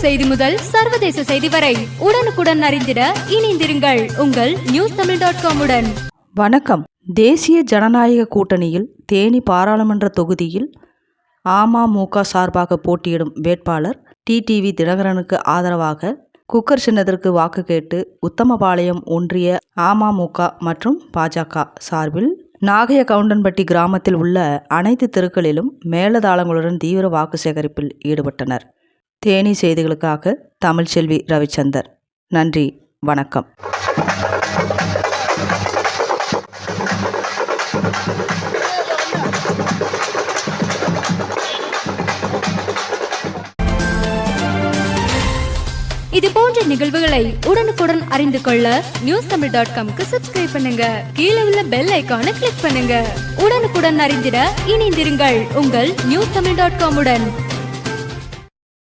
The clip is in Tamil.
செய்தி முதல் சர்வதேச செய்தி வரை உடனுக்குடன் அறிந்திட இணைந்திருங்கள் உங்கள் நியூஸ் தமிழ் டாட் காம் உடன். வணக்கம். தேசிய ஜனநாயக கூட்டணியில் தேனி பாராளுமன்ற தொகுதியில் அமமுக சார்பாக போட்டியிடும் வேட்பாளர் டிடிவி தினகரனுக்கு ஆதரவாக குக்கர் சின்னத்திற்கு வாக்கு கேட்டு உத்தமபாளையம் ஒன்றிய அமமுக மற்றும் பாஜக சார்பில் நாகைய கவுண்டன்பட்டி கிராமத்தில் உள்ள அனைத்து தெருக்களிலும் மேலதாளங்களுடன் தீவிர வாக்கு சேகரிப்பில் ஈடுபட்டனர். தேனி செய்திகளுக்காக தமிழ்ச்செல்வி ரவிச்சந்தர். நன்றி வணக்கம். இது போன்ற நிகழ்வுகளை உடனுக்குடன் அறிந்து கொள்ள நியூஸ் தமிழ் டாட் காம்க்கு சப்ஸ்கிரைப் பண்ணுங்க. கீழே உள்ள பெல் ஐகானை கிளிக் பண்ணுங்க. உடனுக்குடன் அறிந்திட இணைந்திருங்கள் உங்கள் நியூஸ் தமிழ் டாட் காமுடன்.